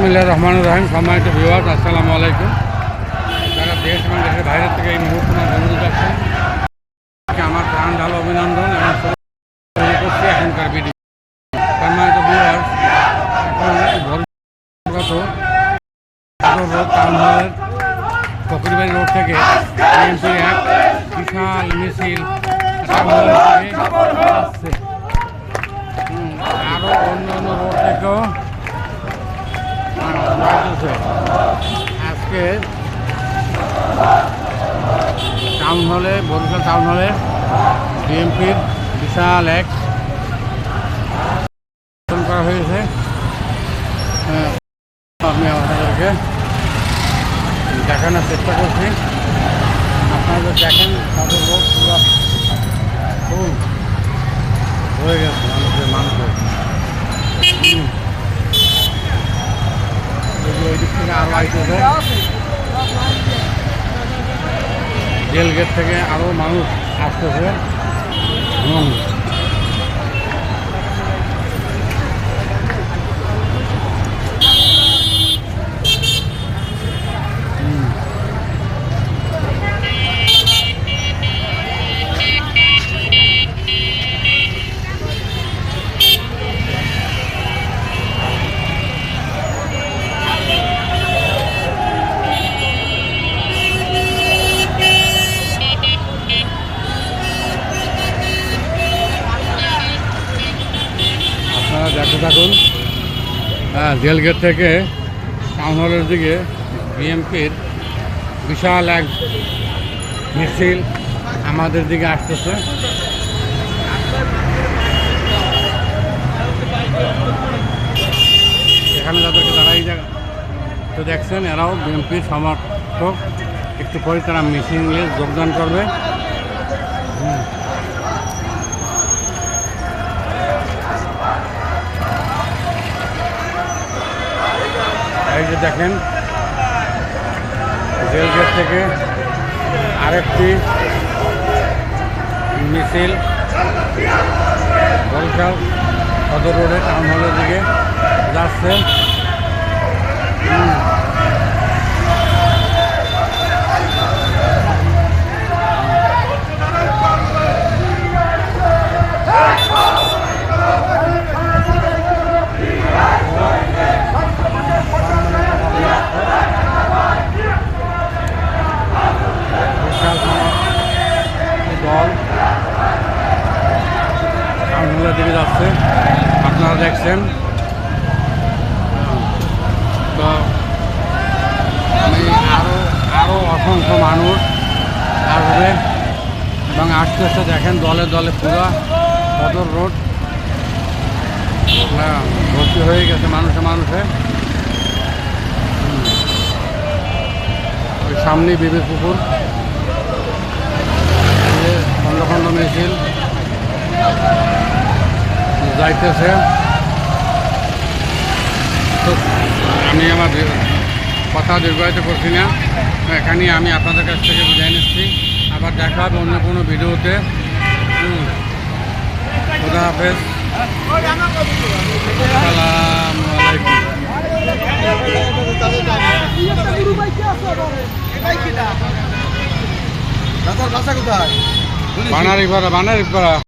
বিসমিল্লাহ রহমান রহিম, সম্মানিত বিভাগ আসসালামু আলাইকুম। যারা দেশ এবং দেশের বাইরে থেকে এই মুহূর্তে বন্ধু যাচ্ছেন আমার প্রাণ ঢাল অভিনন্দন এবং করছি এখনকার ভিডিও সম্মানিত বিভাগ এখন রোড থেকে এক বিশাল মিছিল আসছে। আজকে টাউন হলে বরিশাল টাউন হলে বিএনপির বিশাল এক করা হয়েছে। হ্যাঁ, আমি আপনাদেরকে দেখানোর চেষ্টা করছি। আপনারা দেখেন তাদের লোক হয়ে গেছে মানুষের মানুষের। ওই দিক থেকে আরও আইতেছে। জেল গেট থেকে আরও মানুষ আসতেছে। হুম থাকুন। হ্যাঁ জেলগেট থেকে টাউন হলের দিকে বিএমপির বিশাল এক মিছিল আমাদের দিকে আসতেছে। এখানে যাদেরকে দাঁড়াই যা তো দেখছেন, এরাও বিএনপির সমর্থক। একটু পরে তারা মিছিল নিয়ে যোগদান করবে। হুম। জেল গেট দেখেন থেকে আরেকটি মিছিল। বরিশাল সদর রোডে টাউন হলের দিকে যাচ্ছে হুম। বিশাল সমর্থক দল টাউনগুলোর দিকে যাচ্ছে আপনারা দেখছেন। তো আমি আরও আরও অসংখ্য মানুষ আসবে এবং আস্তে আস্তে দেখেন দলে দলে পুরো সদর রোড। ভর্তি হয়ে গেছে মানুষে মানুষে। সামনেই বিবেক পুকুর। খন্ড খন্ড মিছিল। যাইতেছে। তো আমি আমার কথা দীর্ঘায়িত করছি না। এখানে আমি আপনাদের কাছ থেকে বিদায় নিচ্ছি। আবার দেখা হবে অন্য কোনো ভিডিওতে। খুদা হাফেজ। বানারি পাড়া বানারি পাড়া